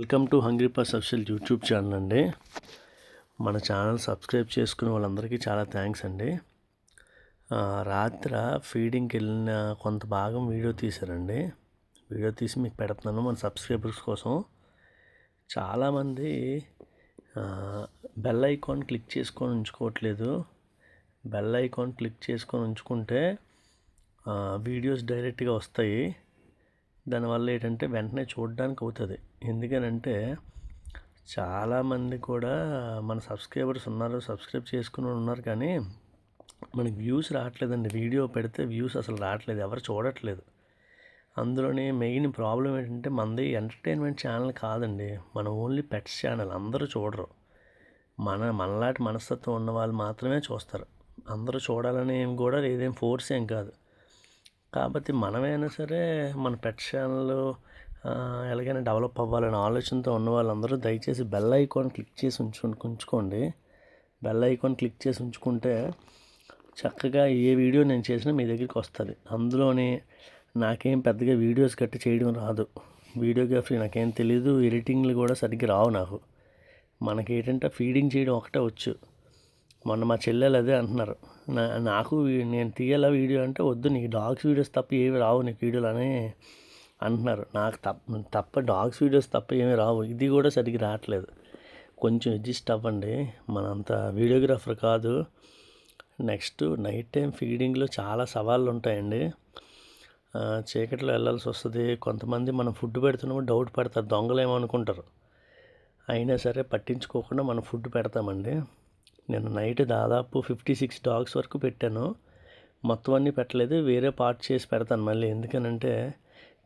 Welcome to hungry purse official YouTube channel అండి. మన channel subscribe చేసుకున్న వాళ్ళందరికీ చాలా థ్యాంక్స్ అండి. రాత్ర ఫీడింగ్కి వెళ్ళిన కొంత భాగం వీడియో తీశారండి. వీడియో తీసి మీకు పెడుతున్నాను మన సబ్స్క్రైబర్స్ కోసం. చాలామంది బెల్ ఐకాన్ క్లిక్ చేసుకొని ఉంచుకోవట్లేదు. బెల్ ఐకాన్ క్లిక్ చేసుకొని ఉంచుకుంటే వీడియోస్ డైరెక్ట్గా వస్తాయి. దానివల్ల ఏంటంటే వెంటనే చూడడానికి అవుతుంది. ఎందుకనంటే చాలామంది కూడా మన సబ్స్క్రైబర్స్ ఉన్నారు సబ్స్క్రైబ్ చేసుకుని ఉన్నారు కానీ మనకి వ్యూస్ రావట్లేదండి. వీడియో పెడితే వ్యూస్ అసలు రావట్లేదు ఎవరు చూడట్లేదు. అందులోనే మెయిన్ ప్రాబ్లం ఏంటంటే మనది ఎంటర్టైన్మెంట్ ఛానల్ కాదండి మన ఓన్లీ పెట్స్ ఛానల్. అందరూ చూడరు. మన మనలాంటి మనస్తత్వం ఉన్న వాళ్ళు మాత్రమే చూస్తారు. అందరూ చూడాలని ఏం కూడా ఏదేం ఫోర్స్ ఏం కాదు. కాబట్టి మనమైనా సరే మన పెట్ ఛానల్ ఎలాగైనా డెవలప్ అవ్వాలనే ఆలోచనతో ఉన్న వాళ్ళందరూ దయచేసి బెల్ ఐకాన్ క్లిక్ చేసి ఉంచు ఉంచుకోండి. బెల్ ఐకాన్ క్లిక్ చేసి ఉంచుకుంటే చక్కగా ఏ వీడియో నేను చేసినా మీ దగ్గరికి వస్తుంది. అందులోని నాకేం పెద్దగా వీడియోస్ గట్టి చేయడం రాదు. వీడియోగ్రఫీ నాకేం తెలీదు ఎడిటింగ్లు కూడా సరిగ్గా రావు నాకు. మనకి ఏంటంటే ఫీడింగ్ చేయడం ఒకటే వచ్చు. మొన్న మా చెల్లెలు అదే అంటున్నారు. నా నాకు నేను తీయాల వీడియో అంటే వద్దు నీకు డాగ్స్ వీడియోస్ తప్ప ఏమి రావు నీకు వీడియోలు అని అంటున్నారు. నాకు తప్ప తప్ప డాగ్స్ వీడియోస్ తప్ప ఏమీ రావు. ఇది కూడా సరిగ్గా రావట్లేదు. కొంచెం అడ్జస్ట్ అవ్వండి. మనంత వీడియోగ్రాఫర్ కాదు. నెక్స్ట్ నైట్ టైం ఫీడింగ్లో చాలా సవాళ్ళు ఉంటాయండి. చీకట్లో వెళ్ళాల్సి వస్తుంది. కొంతమంది మనం ఫుడ్ పెడుతున్నప్పుడు డౌట్ పడతారు. దొంగలేమో అనుకుంటారు. అయినా సరే పట్టించుకోకుండా మనం ఫుడ్ పెడతామండి. నేను నైట్ దాదాపు ఫిఫ్టీ సిక్స్ డాగ్స్ వరకు పెట్టాను. మొత్తం అన్నీ పెట్టలేదు. వేరే పార్ట్ చేసి పెడతాను మళ్ళీ. ఎందుకనంటే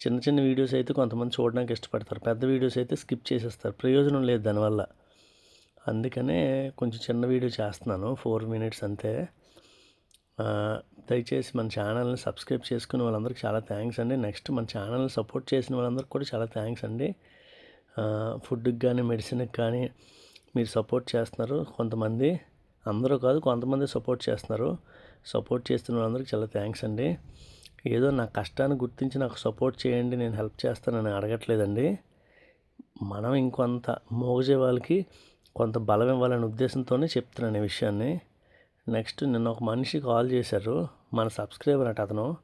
చిన్న చిన్న వీడియోస్ అయితే కొంతమంది చూడడానికి ఇష్టపడతారు. పెద్ద వీడియోస్ అయితే స్కిప్ చేసేస్తారు. ప్రయోజనం లేదు దానివల్ల. అందుకనే కొంచెం చిన్న వీడియో చేస్తున్నాను. ఫోర్ మినిట్స్ అంతే. దయచేసి మన ఛానల్ని సబ్స్క్రైబ్ చేసుకున్న వాళ్ళందరికీ చాలా థ్యాంక్స్ అండి. నెక్స్ట్ మన ఛానల్ని సపోర్ట్ చేసిన వాళ్ళందరికీ కూడా చాలా థ్యాంక్స్ అండి. ఫుడ్కి కానీ మెడిసిన్కి కానీ మీరు సపోర్ట్ చేస్తున్నారు కొంతమంది. అందరూ కాదు కొంతమంది సపోర్ట్ చేస్తున్నారు. సపోర్ట్ చేస్తున్న వాళ్ళందరికీ చాలా థ్యాంక్స్ అండి. ఏదో నా కష్టాన్ని గుర్తించి నాకు సపోర్ట్ చేయండి నేను హెల్ప్ చేస్తానని అడగట్లేదండి. మనం ఇంకొంత మోగజే వాళ్ళకి కొంత బలం ఇవ్వాలనే ఉద్దేశంతోనే చెప్తున్నాను ఈ విషయాన్ని. నెక్స్ట్ నిన్న ఒక మనిషి కాల్ చేశారు మన సబ్స్క్రైబర్ అట అతను.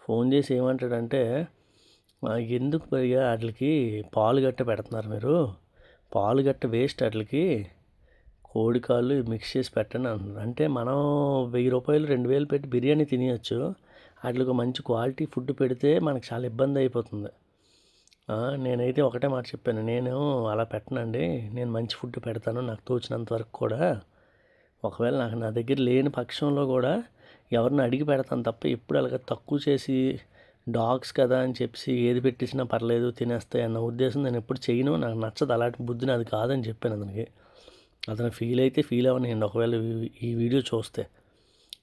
ఫోన్ చేసి ఏమంటాడంటే ఎందుకు పైగా వాటికి పాలు గట్ట పెడుతున్నారు మీరు? పాలు గట్ట వేస్ట్ వాటికి. కోడి కాళ్ళు మిక్స్ చేసి పెట్టండి అంటున్నారు. అంటే మనం వెయ్యి రూపాయలు రెండు వేలు పెట్టి బిర్యానీ తినేయచ్చు. వాటికి మంచి క్వాలిటీ ఫుడ్ పెడితే మనకు చాలా ఇబ్బంది అయిపోతుంది. నేనైతే ఒకటే మాట చెప్పాను. నేను అలా పెట్టనండి. నేను మంచి ఫుడ్ పెడతాను నాకు తోచినంత వరకు కూడా. ఒకవేళ నాకు నా దగ్గర లేని పక్షంలో కూడా ఎవరిని అడిగి పెడతాను తప్ప ఎప్పుడు అలాగ తక్కువ చేసి డాగ్స్ కదా అని చెప్పి ఏది పెట్టించినా పర్లేదు తినేస్తాయి అన్న ఉద్దేశం నేను ఎప్పుడు చేయను. నాకు నచ్చదు అలాంటి బుద్ధి నాది కాదని చెప్పాను అతనికి. అతను ఫీల్ అయితే ఫీల్ అవ్వనండి ఒకవేళ ఈ- వీడియో చూస్తే.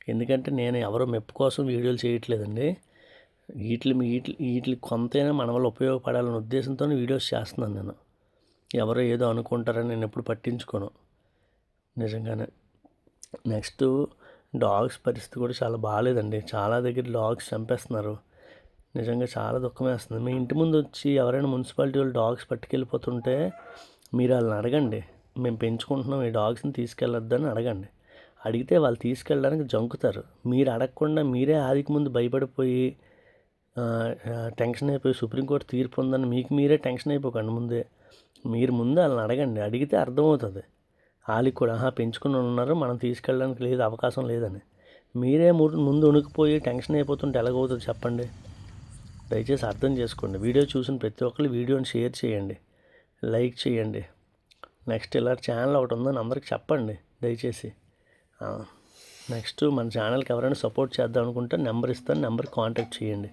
ఎందుకంటే నేను ఎవరో మెప్పు కోసం వీడియోలు చేయట్లేదండి. వీటి వీటి వీటి కొంతైనా మన వల్ల ఉపయోగపడాలనే ఉద్దేశంతో వీడియోస్ చేస్తున్నాను నేను. ఎవరో ఏదో అనుకుంటారని నేను ఎప్పుడు పట్టించుకోను. నిజంగానే. నెక్స్ట్ డాగ్స్ పరిస్థితి కూడా చాలా బాగాలేదండి చాలా దగ్గర డాగ్స్ చంపేస్తున్నారు. నిజంగా చాలా దుఃఖం వేస్తుంది. మీ ఇంటి ముందు వచ్చి ఎవరైనా మున్సిపాలిటీ వాళ్ళు డాగ్స్ పట్టుకెళ్ళిపోతుంటే మీరు వాళ్ళని అడగండి. మేము పెంచుకుంటున్నాం ఈ డాగ్స్ని తీసుకెళ్ళొద్దని అడగండి. అడిగితే వాళ్ళు తీసుకెళ్ళడానికి జంకుతారు. మీరు అడగకుండా మీరే ఆదికి ముందు భయపడిపోయి టెన్షన్ అయిపోయి సుప్రీంకోర్టు తీర్పు ఉందని మీకు మీరే టెన్షన్ అయిపోకండి ముందే మీరు ముందు వాళ్ళని అడగండి. అడిగితే అర్థమవుతుంది. వాళ్ళకి కూడా ఆహా పెంచుకుని ఉన్నారు మనం తీసుకెళ్ళడానికి లేదు అవకాశం లేదని. మీరే ముందు ఉనికిపోయి టెన్షన్ అయిపోతుంటే ఎలాగవుతుంది చెప్పండి? దయచేసి అర్థం చేసుకోండి. వీడియో చూసిన ప్రతి ఒక్కరు వీడియోని షేర్ చేయండి. లైక్ చేయండి. నెక్స్ట్ ఇలా ఛానల్ ఒకటి ఉందని అందరికి చెప్పండి దయచేసి. నెక్స్ట్ మన ఛానల్కి ఎవరైనా సపోర్ట్ చేద్దాం అనుకుంటే నెంబర్ ఇస్తాను నెంబర్కి కాంటాక్ట్ చేయండి.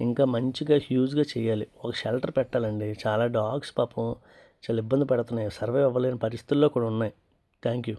ఇంకా మంచిగా హ్యూజ్గా చేయాలి. ఒక షెల్టర్ పెట్టాలండి. చాలా డాగ్స్ పాపం చాలా ఇబ్బంది పడుతున్నాయి. సర్వే అవ్వలేని పరిస్థితుల్లో కూడా ఉన్నాయి. Thank you.